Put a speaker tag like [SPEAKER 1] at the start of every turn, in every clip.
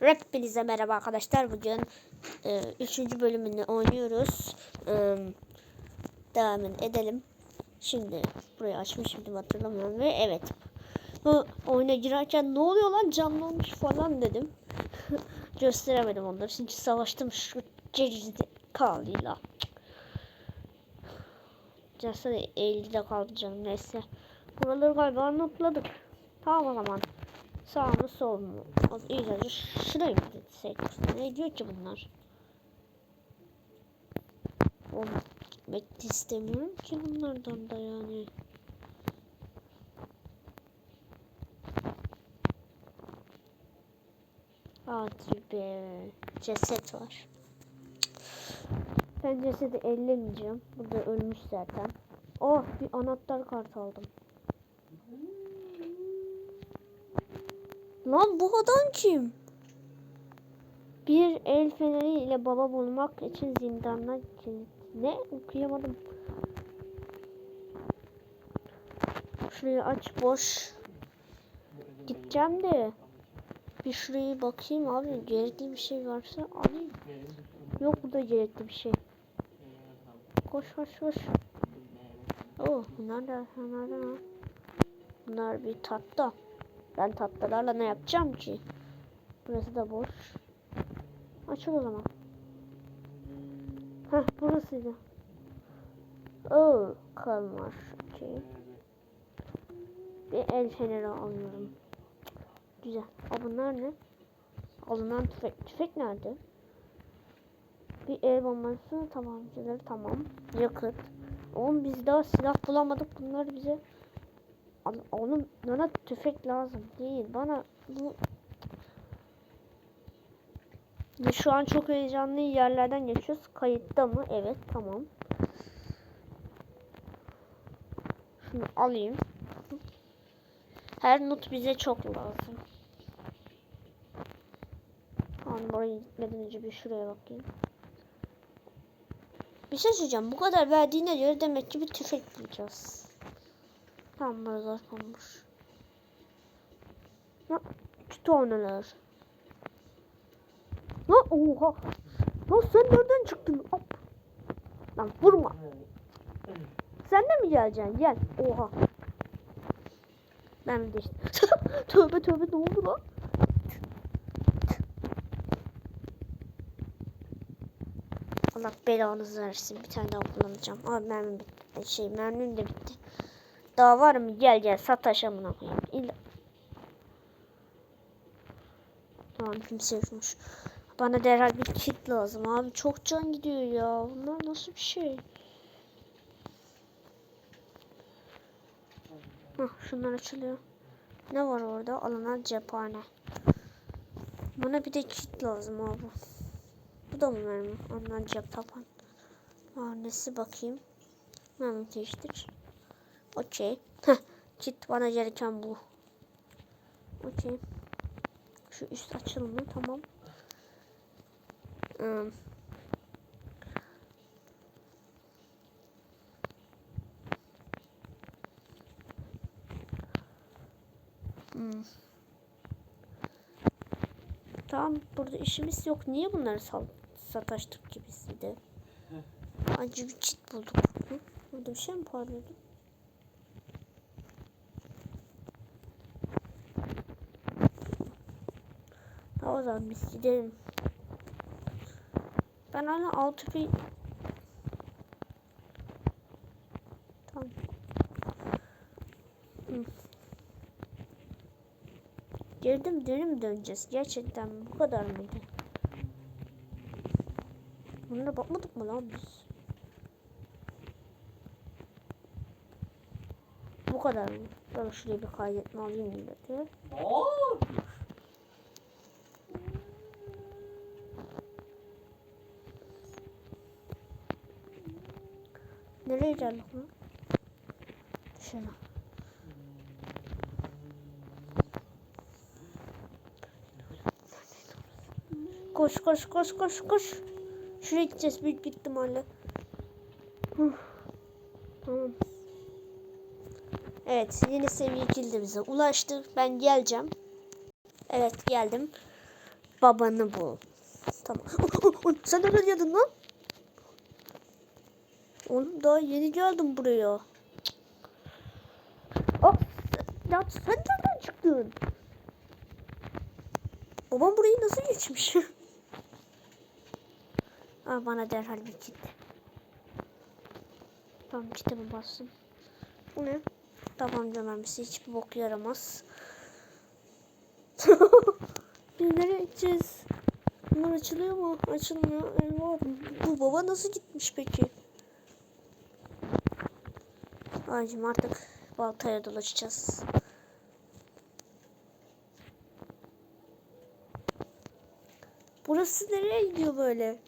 [SPEAKER 1] Hepinize merhaba arkadaşlar. Bugün 3. bölümünü oynuyoruz. E, devam edelim. Şimdi burayı açmışım hatırlamıyorum ve evet. Bu oyuna girerken ne oluyor lan canlanmış falan dedim. Gösteremedim onları çünkü savaştım şu ceride kalıyla. Cesede 50'de kaldı canım neyse. Buraları galiba anlatladık. Tamam o zaman. Sağ mı sol mu? İyice şuraya mı gitsek? Ne diyor ki bunlar? Oğlum gitmek istemiyorum ki bunlardan da yani. Hadi be. Ceset var. Ben cesedi ellemeyeceğim. Burada ölmüş zaten. Oh bir anahtar kart aldım. Lan bu adam kim? Bir el feneri ile baba bulmak için zindana. Ne? Okuyamadım. Şurayı aç boş. Gideceğim de. Bir şurayı bakayım abi. Gerekli bir şey varsa alayım. Yok burada gerekli bir şey. Koş koş koş. Oh bunlar da bunlar da. Bunlar bir tatlı. Ben tatlılarla ne yapacağım ki? Burası da boş. Açıl o zaman. Heh burasıydı. Oo kalmar. Okay. Bir el feneri alıyorum. Güzel. Aa, bunlar ne? Alınan tüfek. Tüfek nerede? Bir el bombası tabancaları tamam. Yakıt. Oğlum biz daha silah bulamadık. Bunlar bize onun bana tüfek lazım değil. Bana bu şu an çok heyecanlı yerlerden geçiyoruz. Kayıtta mı? Evet, tamam. Şunu alayım. Her not bize çok lazım. Tamam, buraya gitmeden önce bir şuraya bakayım. Bir şey söyleyeceğim. Bu kadar verdiğine göre demek ki bir tüfek bulacağız. Tam burada olmuş. Ha, iki taneler. Ha, oha. Lan sen nereden çıktın? Hop. Lan vurma. Sen de mi geleceksin? Gel. Oha. Ben de işte. tövbe tövbe ne oldu lan? Allah belanızı versin. Bir tane daha kullanacağım. Abi mermim bitti. Şey mermim de bitti. Daha var mı? Gel gel sataş amına koyayım. İlla... Tamam kimse yokmuş. Bana derhal bir kit lazım abi. Çok can gidiyor ya. Bunlar nasıl bir şey? Hah şunlar açılıyor. Ne var orada? Alınan cephane. Bana bir de kit lazım abi. Bu da mı mermi? Alınan cep tapan. Nesi bakayım. Mermi değiştir. Okey. Bana gereken bu. Okey. Şu üst açılımı tamam. Hmm. Hmm. Tamam burada işimiz yok. Niye bunları sataştık ki biz de? Acı bir çit bulduk. Burada bir şey mi parlıyordu? O zaman biz gidelim. Ben hala altı bir... Tamam. Girdim dönü mü döneceğiz? Gerçekten bu kadar mıydı? Bunlara bakmadık mı lan biz? Bu kadar mı? Ben şuraya bir kaydetme alayım millete. Nereye geldik lan? Şuna. Koş koş koş koş koş. Şuraya gideceğiz büyük bir ihtimalle. Tamam. Evet yeni seviye kildimize ulaştık. Ben geleceğim. Evet geldim. babanı bul. Tamam. Sen nereye geldin lan? Oğlum daha yeni geldim buraya. Sen- ya sen nereden çıktın? Babam burayı nasıl geçmiş? Aa, bana derhal bir kit. Tamam kitaba bastım. Bu ne? Tabanca mermisi hiçbir bok yaramaz. Biz nereye gideceğiz? Bunlar açılıyor mu? Açılmıyor. Eyvah. Bu baba nasıl gitmiş peki? Ağacım artık baltaya dolaşacağız. Burası nereye gidiyor böyle?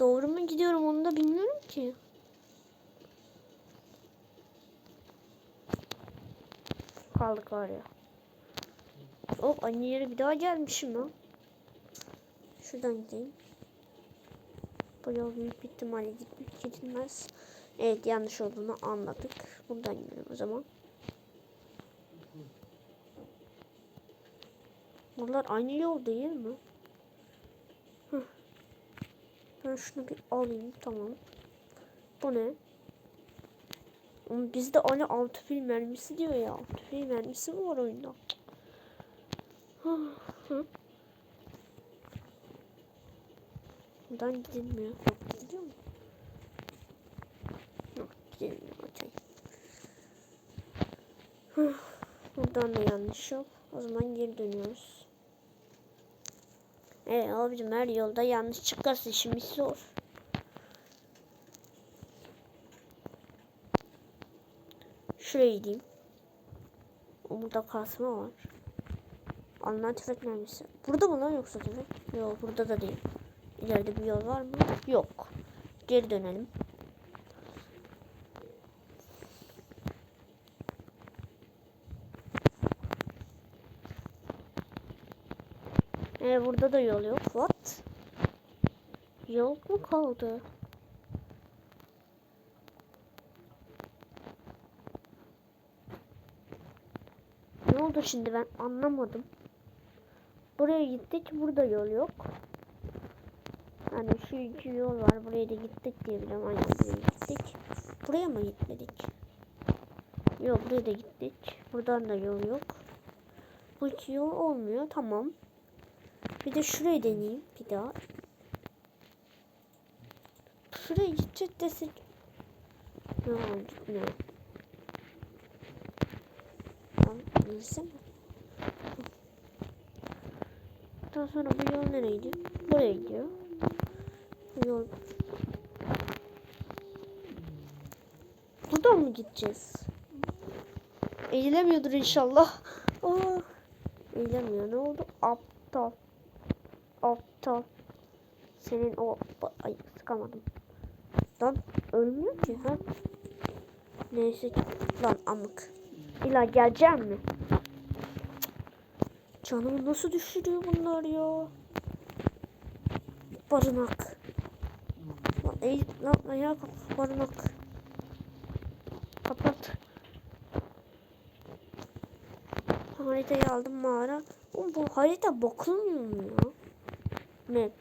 [SPEAKER 1] Doğru mu gidiyorum onu da bilmiyorum ki. Kaldık var ya. Hop aynı yere bir daha gelmişim lan. Şuradan gideyim. Bu yol büyük bir ihtimalle gitmek gidilmez. Evet yanlış olduğunu anladık. Buradan gidelim o zaman. Bunlar aynı yol değil mi? Ben şunu bir alayım tamam. Bu ne? Oğlum bizde aynı altı fil mermisi diyor ya. Altı fil mermisi mi var oyunda? Hı. Hı. Buradan gidilmiyor. Yok, Gidiyor mu? Yok gidilmiyor. Okey. Buradan da yanlış yok. O zaman geri dönüyoruz. E abicim her yolda yanlış çıkarsa işimiz zor. Şuraya gideyim. Burada kasma var. Alınan tüfek. Burada mı lan yoksa tüfek? Yok burada da değil. İleride bir yol var mı? Yok. Geri dönelim. Ee, burada da yol yok. What? Yol mu kaldı? Ne oldu şimdi ben anlamadım. Buraya gittik. Burada yol yok. Yani şu iki yol var. Buraya da gittik diye biliyorum. Buraya gittik. Buraya mı gitmedik? Yok buraya da gittik. Buradan da yol yok. Bu iki yol olmuyor. Tamam. Bir de şurayı deneyeyim. Bir daha. Şuraya gidecek desek. Ne gitmiyor. Tamam. Neyse? Daha sonra bu yol nereye gidiyor? Buraya gidiyor. Yol. Buradan mı gideceğiz? Eğilemiyordur inşallah. Aa, eğilemiyor. Ne oldu? Aptal. Aptal. Senin o... Ay sıkamadım. Lan ölmüyor ki ha. Neyse lan amık. İlla geleceğim mi? Canımı nasıl düşürüyor bunlar ya? Barınak. Ayağa kalk. Barınak. Kapat. Haritayı aldım mağara. Oğlum bu harita bakılmıyor mu ya? Map.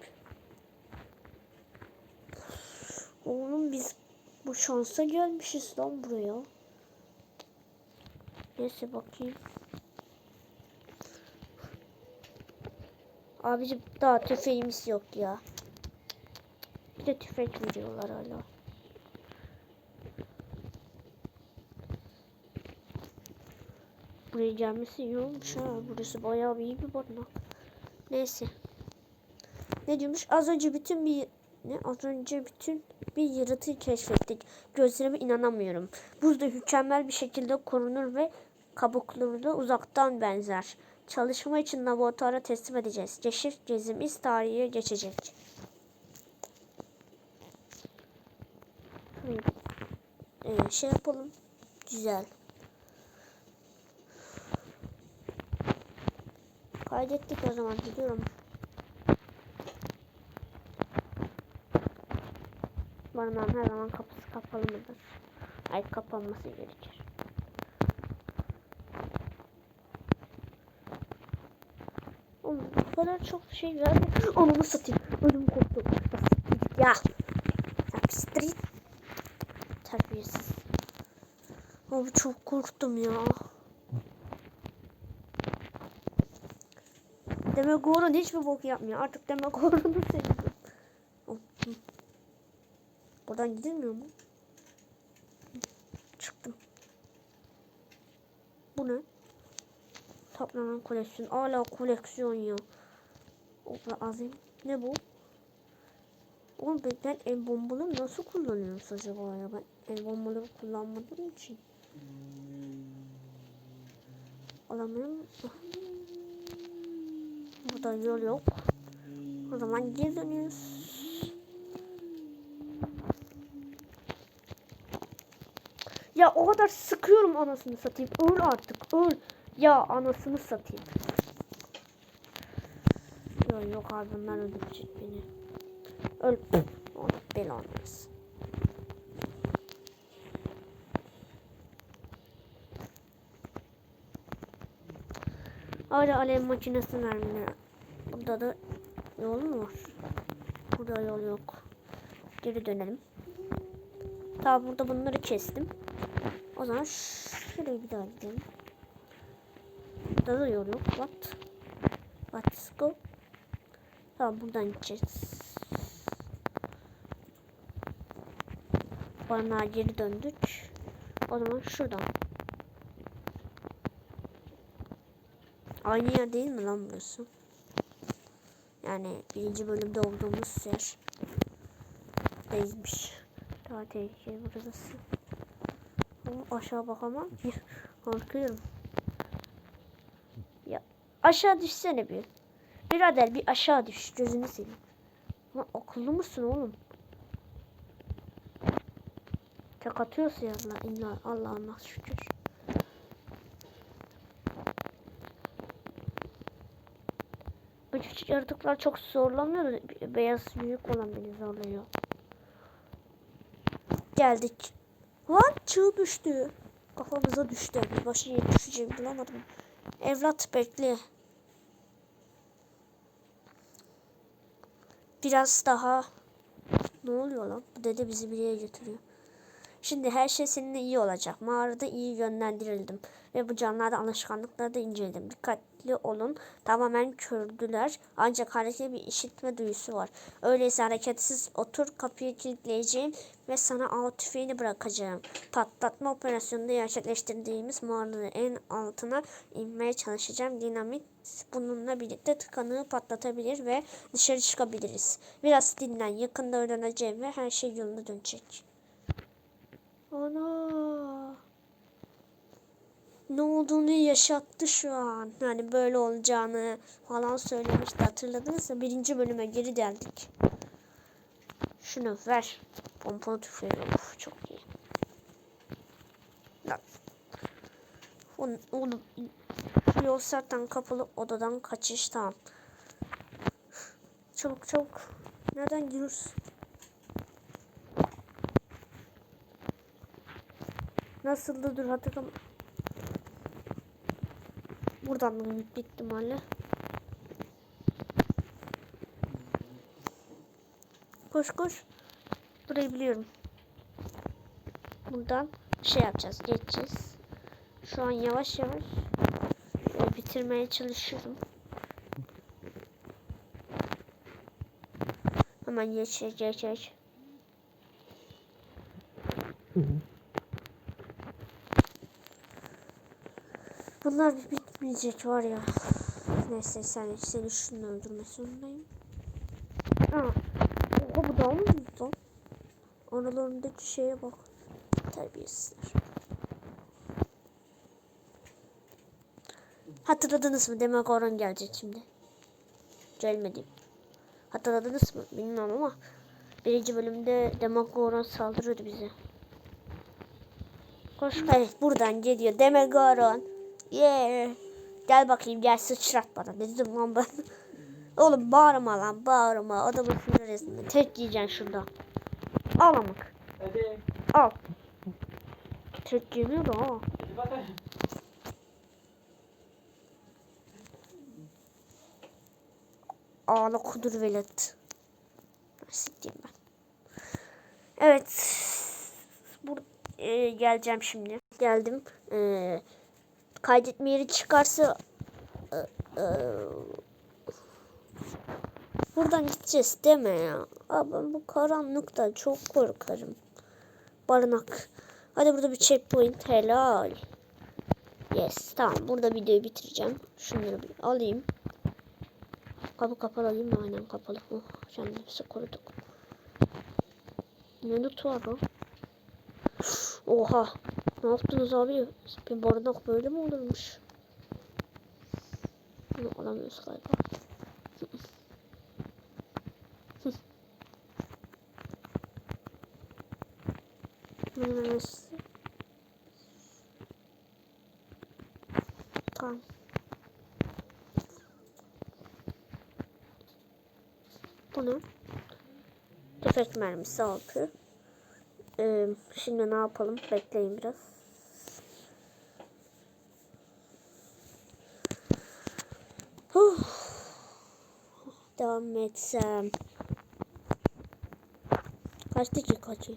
[SPEAKER 1] Oğlum biz bu şansa gelmişiz lan buraya. Neyse bakayım. Abicim daha tüfeğimiz yok ya. Bir de tüfek veriyorlar hala. Buraya gelmesi iyi ha. Burası bayağı iyi bir barınak. Neyse. Ne diyormuş? Az önce bütün bir ne? Az önce bütün bir yaratığı keşfettik. Gözlerime inanamıyorum. Buzda mükemmel bir şekilde korunur ve kabuklarına uzaktan benzer. Çalışma için laboratuvara teslim edeceğiz. Keşif gezimiz tarihe geçecek. Ee, şey yapalım. Güzel. Kaydettik o zaman gidiyorum. Barınağın her zaman kapısı kapalı mıdır? Ay kapanması gerekir. bu kadar çok şey verdi. Ananı satayım. Ölüm koptu. Ya. Ya street. Terbiyesiz. Abi çok korktum ya. Demek Goran hiçbir bok yapmıyor. Artık Demek Goran'ı seviyorum. Buradan gidilmiyor mu? Çıktım. Bu ne? Toplanan koleksiyon. Hala koleksiyon ya. Ola azim. Ne bu? Oğlum ben, el bombaları nasıl kullanıyorum acaba ya? Ben el bombaları kullanmadığım için. Alamıyorum. Burada yol yok. O zaman geri dönüyoruz. Ya o kadar sıkıyorum anasını satayım. Öl artık öl. Ya anasını satayım. Yok yok abi bunlar öldürecek beni. Öl. Belanı versin. Hala alev makinesi mermileri. Burada da yol mu var? Burada yol yok. Geri dönelim. Tamam burada bunları kestim. O zaman şuraya bir daha gidelim. Burada da yol yok. What? Let's go. Tamam buradan gideceğiz. Bana geri döndük. O zaman şuradan. Aynı yer değil mi lan burası? Yani birinci bölümde olduğumuz yer. Değilmiş. Daha tehlikeli burası. Ama aşağı bakamam ki. Korkuyorum. Ya aşağı düşsene bir. Birader bir aşağı düş. Gözünü seveyim. Lan akıllı mısın oğlum? Tek atıyorsa ya Allah illa şükür. Bu küçük yaratıklar çok zorlamıyor. Beyaz büyük olan beni zorluyor. Geldik. Lan çığ düştü. Kafamıza düştü. Başı düşeceğimi bulamadım. Evlat bekle. Biraz daha. Ne oluyor lan? Bu dede bizi bir yere götürüyor. Şimdi her şey seninle iyi olacak. Mağarada iyi yönlendirildim. Ve bu canlılarda alışkanlıkları da inceledim. Dikkatli olun. Tamamen kördüler. Ancak hareketli bir işitme duyusu var. Öyleyse hareketsiz otur kapıyı kilitleyeceğim ve sana av tüfeğini bırakacağım. Patlatma operasyonunda gerçekleştirdiğimiz mağaranın en altına inmeye çalışacağım. Dinamit bununla birlikte tıkanığı patlatabilir ve dışarı çıkabiliriz. Biraz dinlen. Yakında öğreneceğim ve her şey yoluna dönecek. Ana. Ne olduğunu yaşattı şu an. Yani böyle olacağını falan söylemişti. Hatırladınız mı? Birinci bölüme geri geldik. Şunu ver. Pompalı tüfeği. Of çok iyi. Lan. Oğlum. Şu yol zaten kapalı odadan kaçış tamam. Çabuk çabuk. Nereden giriyoruz? Nasıldı dur hatırlam. Buradan da büyük ihtimalle. Koş koş. Burayı biliyorum. Buradan şey yapacağız. Geçeceğiz. Şu an yavaş yavaş bitirmeye çalışıyorum. Hemen geç geç geç. Bunlar bitmeyecek var ya. Neyse sen seni şunu öldürme zorundayım. Aa, oha bu daha mı lan? Aralarındaki şeye bak. Terbiyesizler. Hatırladınız mı? Demek Orhan gelecek şimdi. Gelmedi. Hatırladınız mı? Bilmiyorum ama birinci bölümde Demek Orhan saldırıyordu bize. Koş. Evet buradan geliyor. Demek Orhan. Yeah. Gel bakayım gel sıçrat bana. Ne dedim lan ben? Oğlum bağırma lan bağırma. Adamın sinir resmini. Tek yiyeceksin şurada. Al amık.
[SPEAKER 2] Hadi.
[SPEAKER 1] Al. Tek yemiyor da ha.
[SPEAKER 2] Hadi bakalım.
[SPEAKER 1] ağla kudur velet. Sikeyim ben. Evet. Bur e, geleceğim şimdi. Geldim. E, kaydetme yeri çıkarsa e, e, buradan gideceğiz deme ya. Abi ben bu karanlıkta çok korkarım. Barınak. Hadi burada bir checkpoint helal. Yes tamam burada videoyu bitireceğim. Şunları bir alayım. Kapı kapalı değil mi? Aynen kapalı. Oh, kendimizi koruduk. Ne loot var o? Oha. Ne yaptınız abi? Bir barınak böyle mi olurmuş? Bunu alamıyoruz galiba. Neresi? Tamam. Bunu tüfek mermisi altı. Ee, şimdi ne yapalım? Bekleyin biraz. Devam etsem. Kaç dakika ki?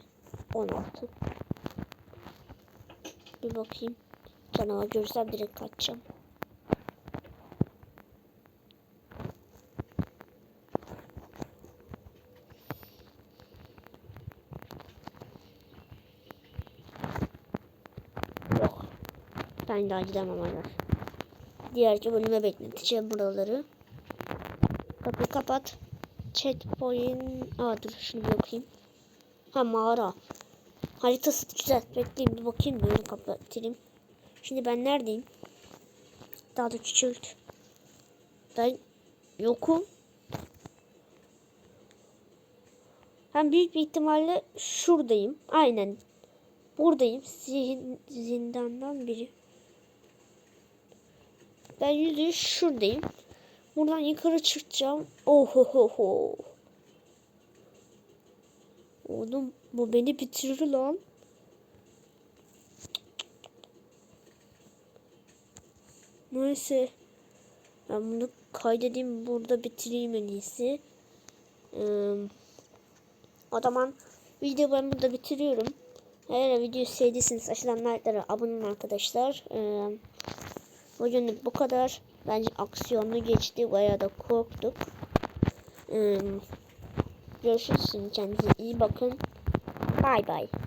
[SPEAKER 1] 16. Bir bakayım. Canavar görürsem direkt kaçacağım. Yok. Ben daha gidemem hala. Diğerki bölüme bekleteceğim buraları. Kapıyı kapat. Checkpoint. Aa dur şunu bir okuyayım. Ha mağara. Haritası güzel. Bekleyin bir bakayım da onu kapatayım. Şimdi ben neredeyim? Daha da küçült. Ben yokum. Ben büyük bir ihtimalle şuradayım. Aynen. Buradayım. Zihin, zindandan biri. Ben yüzde yüz şuradayım. Buradan yukarı çıkacağım. Ohohoho. Oğlum bu beni bitirir lan. Neyse. Ben bunu kaydedeyim burada bitireyim en iyisi. Ee, o zaman videoyu ben burada bitiriyorum. Eğer videoyu sevdiyseniz aşağıdan like'lara abone olun arkadaşlar. Ee, bugünlük bu kadar. Bence aksiyonlu geçti. Bayağı da korktuk. Ee, görüşürüz. Kendinize iyi bakın. Bye bye.